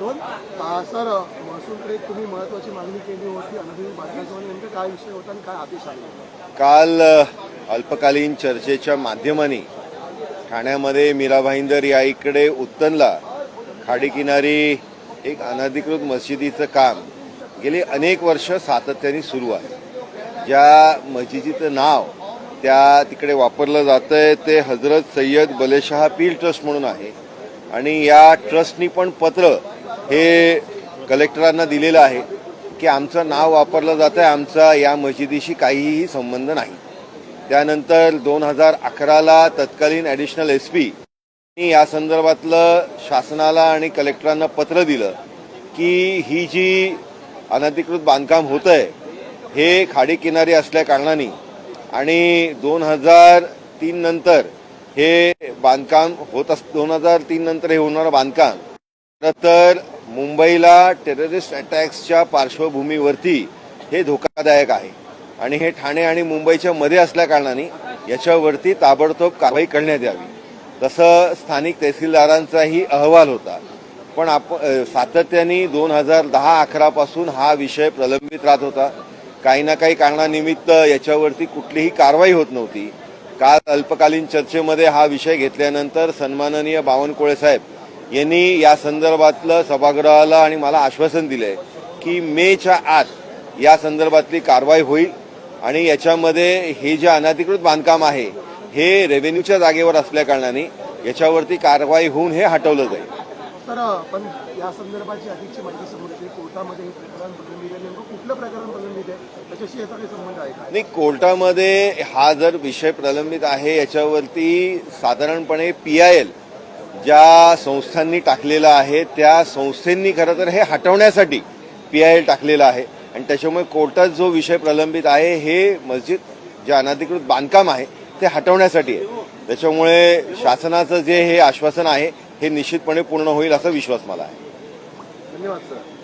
दोन सर महसूलकडे तुम्ही महत्वाची मागणी केली होती. नेमकं काय विषय होता आणि काय आदेश आले काल अल्पकालीन चर्चेच्या माध्यमाने ठाण्यामध्ये मीरा भाईंदर या इकडे उत्तनला खाडीकिनारी एक अनधिकृत मशिदीचं काम गेली अनेक वर्ष सातत्याने सुरू आहे. ज्या मशिदीचं नाव त्या तिकडे वापरलं जातंय ते हजरत सय्यद बलेशहा पीर ट्रस्ट म्हणून आहे. आणि या ट्रस्टनी पण पत्र हे कलेक्टरांना दिलेलं आहे की आमचं नाव वापरलं जातं आहे आमचा या मशिदीशी काहीही संबंध नाही. त्यानंतर दोन हजार अकराला तत्कालीन ॲडिशनल एस पी या संदर्भातलं शासनाला आणि कलेक्टरांना पत्र दिलं की ही जी अनधिकृत बांधकाम होतं आहे हे खाडीकिनारी असल्या कारणाने आणि दोन हजार तीन नंतर हे बांधकाम होत अस दोन हजार तीन नंतर हे होणारं बांधकाम तर मुंबईला टेररिस्ट अटॅक्सच्या पार्श्वभूमीवरती हे धोकादायक आहे. आणि हे ठाणे आणि मुंबईच्या मध्ये असल्या कारणाने याच्यावरती ताबडतोब कारवाई करण्यात यावी. तसं स्थानिक तहसीलदारांचाही अहवाल होता. पण आप सातत्याने दोन हजार दहा अकरापासून हा विषय प्रलंबित राहत होता. काही ना काही कारणानिमित्त याच्यावरती कुठलीही कारवाई होत नव्हती. काल अल्पकालीन चर्चेमध्ये हा विषय घेतल्यानंतर सन्माननीय बावनकुळे साहेब यांनी या संदर्भातलं सभागृहाला आणि मला आश्वासन दिलंय की मेच्या आत या संदर्भातली कारवाई होईल आणि याच्यामध्ये हे जे अनधिकृत बांधकाम आहे हे रेव्हेन्यूच्या जागेवर असल्या कारणाने याच्यावरती कारवाई होऊन हे हटवलं जाईल. तर पण या संदर्भाची अधिकची माहिती कोर्टामध्ये हे प्रकरण प्रलंबित आहे नेमकं कुठलं प्रकरण प्रलंबित आहे त्याच्याशी याचा काही संबंध आहे का? नाही कोर्टामध्ये हा जर विषय प्रलंबित आहे याच्यावरती साधारणपणे पी आय एल ज्या संस्थांनी टाकलेलं आहे त्या संस्थांनी खरं तर हे हटवण्यासाठी पी आय एल टाकलेलं आहे. आणि त्याच्यामुळे कोर्टात जो विषय प्रलंबित आहे हे मस्जिद जे अनाधिकृत बांधकाम आहे ते हटवण्यासाठी आहे. त्याच्यामुळे शासनाचं जे हे आश्वासन आहे हे निश्चितपणे पूर्ण होईल असा विश्वास मला आहे. धन्यवाद सर.